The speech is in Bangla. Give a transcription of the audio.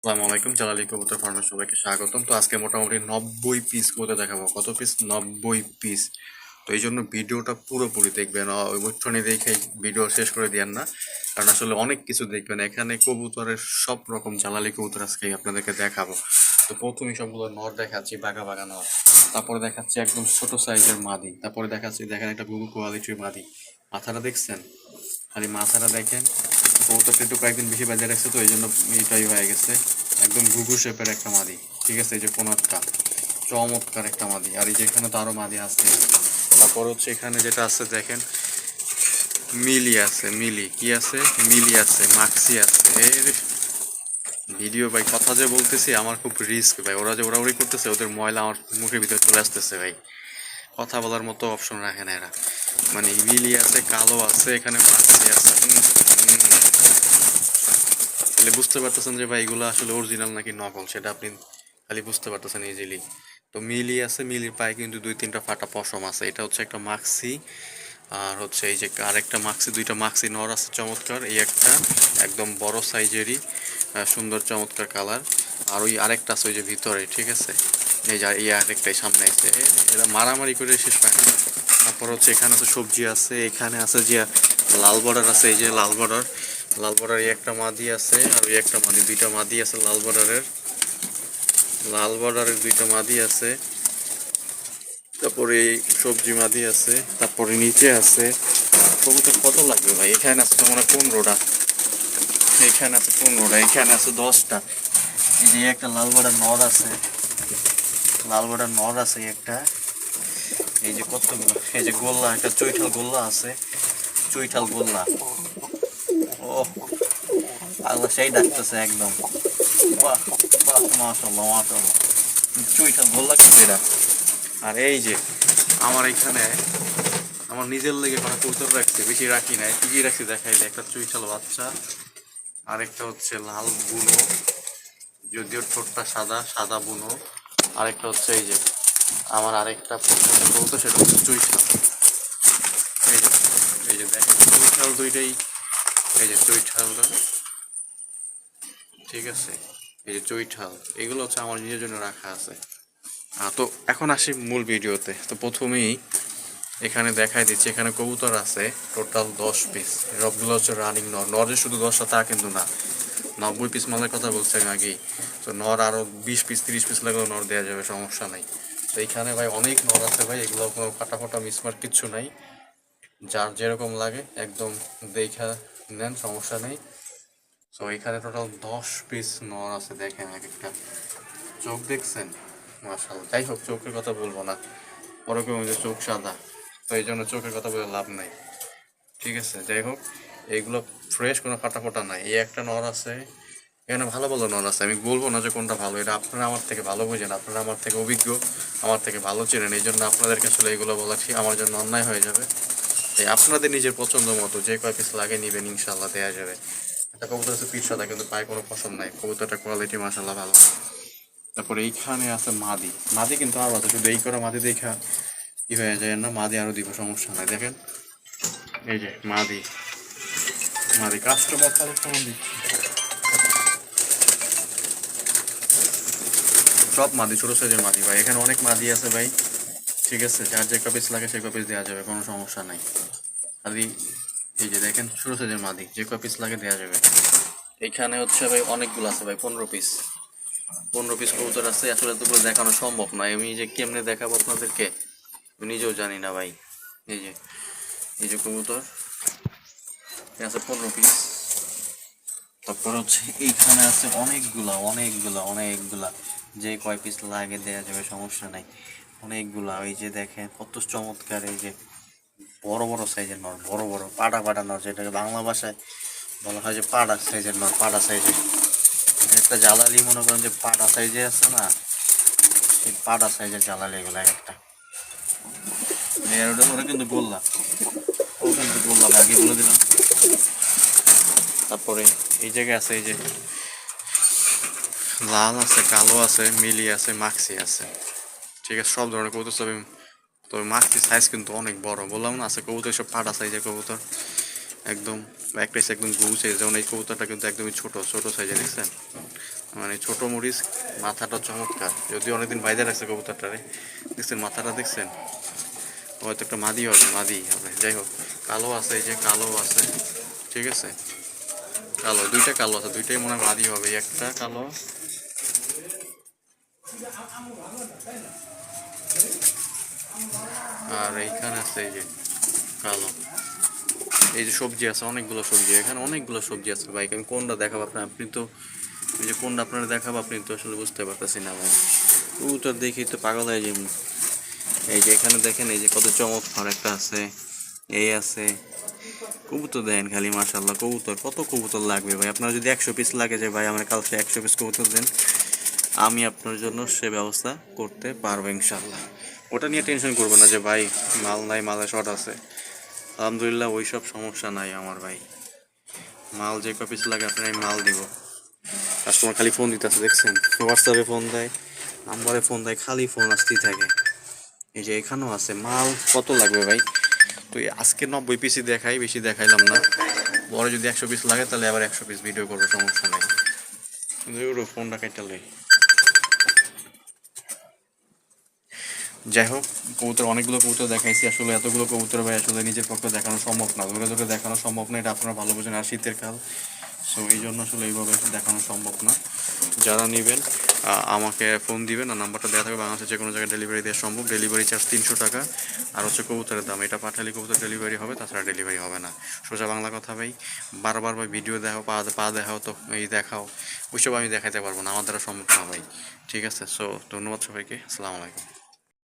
আসসালামু আলাইকুম, জালালি কবুতর ফার্মের সবাইকে স্বাগতম। তো আজকে মোটামুটি নব্বই পিস কবুতর দেখাবো। কত পিস নব্বই পিস তো এই জন্য ভিডিওটা পুরোপুরি দেখবেন ওইখানে দেখে ভিডিও শেষ করে দিয়েন না। কারণ আসলে অনেক কিছু দেখবেন। এখানে কবুতরের সব রকম জালালি কবুতর আজকে আপনাদেরকে দেখাবো। তো প্রথমে সবগুলো নর দেখাচ্ছি, বাঘা বাঘা নর। তারপরে দেখাচ্ছি একদম ছোট সাইজের মাদি। তারপরে দেখাচ্ছি, দেখেন একটা গুগু কোয়ালিটির মাদি। মাথাটা দেখছেন? খালি মাথাটা দেখেন। কবুতরটা একটু কয়েকদিন বেশি বাজে রাখছে তো এই জন্য এইটাই হয়ে গেছে। একদম ঘুঘু শেপের একটা মাদি, ঠিক আছে? এই যে কোনারটা, চমৎকার একটা মাদি। আর এই যে এখানে তো আরও মাদি আছে। তারপর হচ্ছে এখানে যেটা আছে, দেখেন, মিলি আছে, মিলি। কি আছে? মিলি আছে, মাক্সি আছে। এর ভিডিও ভাই, কথা যে বলতেছি, আমার খুব রিস্ক ভাই। ওরা যে ওরাউরি করতেছে, ওদের ময়লা আমার মুখের ভিতরে চলে আসতেছে ভাই। কথা বলার মতো অপশন রাখে না এরা। মানে মিলি আছে, কালো আছে, এখানে মাক্সি আছে। তাহলে বুঝতে পারতেছেন যে ভাই এগুলো আসলে অরিজিনাল নাকি নকল, সেটা আপনি খালি বুঝতে পারতেছেন ইজিলি তো মিলি আছে, মিলির পায়ে কিন্তু দুই তিনটা ফাটা পশম আছে। এটা হচ্ছে একটা মাক্সি, আর হচ্ছে এই যে আরেকটা মাক্সি, দুইটা মাক্সি নর আছে চমৎকার, এই একটা একদম বড় সাইজেরই সুন্দর চমৎকার কালার আর ওই আরেকটা আছে ওই যে ভিতরে, ঠিক আছে? এই যে, এই আরেকটাই সামনে আছে। এরা মারামারি করে শেষ পায় তারপর হচ্ছে এখানে আছে সবজি আছে, এখানে আছে যে লাল বর্ডার আছে, এই যে লাল বর্ডার। লাল বর্ডার এই একটা মাদি আছে আর ওই একটা মাদি, দুইটা মাদি আছে লাল বর্ডারের। লাল বর্ডারের দুইটা মাদি আছে। তারপরে এই সবজি মাদি আছে, তারপরে নিচে আছে। কবুতর কত লাগবে ভাই? এখানে আছে তোমার পনেরোটা। এখানে আছে পনেরোটা, এখানে আছে দশটা। এই যে একটা লাল বর্ডার নদ আছে। লাল বর্ডার নর আছে একটা। এই যে কতগুলো এই যে গোল্লা, একটা চৈঠাল গোল্লা আছে। চৈঠাল গোল্লা। ও আল্লাহ সেই ডাকতেছে একদম। বাহ বাহ চুইটা গোল্লা কিন্তু এরা আর এই যে আমার এখানে আমার নিজের লেগে কোনো কৌতর রাখছে, বেশি রাখি নাই। ঠিকই রাখছি দেখাই যায় একটা চুইঠাল বাচ্চা, আরেকটা হচ্ছে লাল বুনো, যদিও ঠোঁটটা সাদা সাদা বুনো। আরেকটা হচ্ছে এই যে, আমার আরেকটা কৌতো সেটা হচ্ছে চুইঠাল এই যে এই যে দেখেন চুইঠাল দুইটাই, এই যে চৈঠালটা ঠিক আছে, এই যে চৈঠাল এগুলো হচ্ছে আমার নিজের জন্য রাখা আছে। তো এখন আসি মূল ভিডিওতে। তো প্রথমেই এখানে দেখাই দিচ্ছি, এখানে কবুতর আছে, টোটাল দশ পিস সবগুলো হচ্ছে রানিং নর নর শুধু দশটা, তা কিন্তু না। নব্বই পিস মালের কথা বলছি আমি আগেই। তো নর আরও বিশ পিস তিরিশ পিস লাগলেও নর দেওয়া যাবে, সমস্যা নাই। তো এইখানে ভাই অনেক নর আছে ভাই, এগুলো কোনো ফাটা ফাটা মিসমার কিচ্ছু নাই। যার যেরকম লাগে একদম দেখা নেন, সমস্যা নেই। তো এখানে টোটাল দশ পিস নর আছে দেখেন এক একটা। চোখ দেখছেন? মার্শাল যাই হোক, চোখের কথা বলব না। ওরকম যে চোখ সাদা, তো এই জন্য চোখের কথা বলে লাভ নাই। ঠিক আছে, যাই হোক। এইগুলো ফ্রেশ কোনো ফাটা ফোটা নাই। এই একটা নর আছে, এখানে ভালো ভালো নর আছে। আমি বলব না যে কোনটা ভালো, এটা আপনারা আমার থেকে ভালো বোঝেন, আপনারা আমার থেকে অভিজ্ঞ, আমার থেকে ভালো চেনেন, এই জন্য আপনাদেরকে আসলে এগুলো বলা ঠিক, আমার জন্য অন্যায় হয়ে যাবে। তাই আপনাদের নিজের পছন্দ মতো যে কয় পিস লাগে নিবেন ইনশাল্লাহ দেওয়া যাবে। একটা কবুতর আছে পিঠ সাদা, কিন্তু পায়ে কোনো পছন্দ নাই। কবুতরটা কোয়ালিটি মাসাল্লাহ ভালো। তারপরে এইখানে আছে মাদি। মাদি কিন্তু আরও আছে শুধু এই করা মাদি দেখা কি হয়ে যায় না, মাদি আরও দিব, সমস্যা নাই। দেখেন, এই যে মাদি। মাদি কাস্টমার দিচ্ছে। সব মাদি, ছোট সাইজের মাদি ভাই। এখানে অনেক মাদি আছে ভাই। ঠিক আছে, যার যে কপিস লাগে সেই কপিস দেওয়া যাবে, কোনো সমস্যা নাই। খালি এই যে দেখেন, ছোট সাইজের মাদি, যে কপিস লাগে দেওয়া যাবে। এখানে হচ্ছে ভাই অনেকগুলো আছে ভাই, পনেরো পিস। পনেরো পিস কবুতর আছে, আসলে তো দেখানো সম্ভব না। আমি যে কেমনে দেখাবো আপনাদেরকে নিজেও জানি না ভাই। এই যে এই যে কবুতর। আছে পনেরো পিস তারপর হচ্ছে এইখানে আছে অনেকগুলা অনেকগুলা অনেকগুলা। যে কয় পিস লাগে দেওয়া যাবে, সমস্যা নাই। অনেকগুলা ওই যে দেখেন, কত চমৎকার এই যে বড় বড় সাইজের নর, বড় বড় পাটা পাটা নর যেটাকে বাংলা ভাষায় বলা হয় যে পাড়া সাইজের নর, পাড়া সাইজের একটা জ্বালালি মনে করেন যে পাটা সাইজে আছে না? সেই পাটা সাইজের জ্বালালি এগুলো এক একটা কিন্তু গোল্লা। ও কিন্তু গোল্লা আগে বলে দিলাম। তারপরে এই জায়গায় আছে, এই যে লাল আছে, কালো আছে, মিলি আছে, মাক্সি আছে। ঠিক আছে, সব ধরনের কবুতর তবে তবে মাক্সি সাইজ কিন্তু অনেক বড়। বললাম না, আছে কবুতর সব পাটা সাইজের কবুতর। একদম একটা একদম গু সাইজ যেমন এই কবুতরটা কিন্তু একদমই ছোট ছোট সাইজে দেখছেন? মানে ছোট মরিচ, মাথাটা চমৎকার। যদি অনেকদিন বাইরে রাখছে কবুতরটারে। দেখছেন, মাথাটা দেখছেন? হয়তো একটা মাদি হবে মাদি হবে, যাই হোক। কালো আছে, এই যে কালো আছে, ঠিক আছে? কালো, দুইটা কালো আছে, দুইটাই মনে হয় হবে একটা কালো। আর এইখানে আছে এই যে কালো। এই যে সবজি আছে, অনেকগুলো সবজি, এখানে অনেকগুলো সবজি আছে ভাই, আমি কোনটা দেখাবো আপনার, আপনি তো, এই যে কোনটা আপনারা দেখাবো, আপনি তো আসলে বুঝতে পারতেছি না ভাই। কবুতর দেখি তো পাগল হয়ে যাই এই যে এখানে দেখেন, এই যে কত চমৎকার একটা আছে। এই আছে। কবুতর দেন খালি মাশাল্লাহ কবুতর, কত কবুতর লাগবে ভাই? আপনার যদি একশো পিস লাগে যে ভাই, আমার কালকে একশো পিস কবুতর দেন, আমি আপনার জন্য সে ব্যবস্থা করতে পারব ইনশাল্লাহ ওটা নিয়ে টেনশন করব না যে ভাই, মাল নাই, মালে শর্ট আছে। আলহামদুলিল্লাহ ওই সব সমস্যা নাই আমার ভাই। মাল যে কপিস লাগে, আপনার আমি মাল দিব। কাস্টমার খালি ফোন দিতেছে, দেখছেন? হোয়াটসঅ্যাপে ফোন দেয় নাম্বারে ফোন দেয়, খালি ফোন আসতেই থাকে। এই যে এখানেও আছে, মাল কত লাগবে ভাই? তো আজকে নব্বই পিসই দেখাই, বেশি দেখাইলাম না। বড় যদি একশো পিস লাগে, তাহলে আবার একশো পিস ভিডিও করব, সমস্যা নেই। ফোনটা কেটে যাই হোক, কবুতর, অনেকগুলো কবুতর দেখাইছি। আসলে এতগুলো কবুতর ভাই আসলে নিজের পক্ষে দেখানো সম্ভব না। ধরে ধরে দেখানো সম্ভব না, এটা আপনারা ভালো বোঝেন। আর শীতের কাল সো এই জন্য আসলে এইভাবে দেখানো সম্ভব না। যারা নেবেন আমাকে ফোন দিবেন, আর নাম্বারটা দেওয়া থাকবে বাংলাদেশে যে কোনো জায়গায় ডেলিভারি দেওয়া সম্ভব। ডেলিভারি চার্জ তিনশো টাকা, আর হচ্ছে কবুতরের দাম। এটা পাঠালে কবুতর ডেলিভারি হবে, তাছাড়া ডেলিভারি হবে না। সোজা বাংলা কথা ভাই, বারবার ভাই ভিডিও দেখাও, পা পা দেখাও তো, এই দেখাও, ওইসব আমি দেখাতে পারব না। আমার দ্বারা সম্ভব না ভাই। ঠিক আছে? সো ধন্যবাদ সবাইকে। আসসালামু আলাইকুম।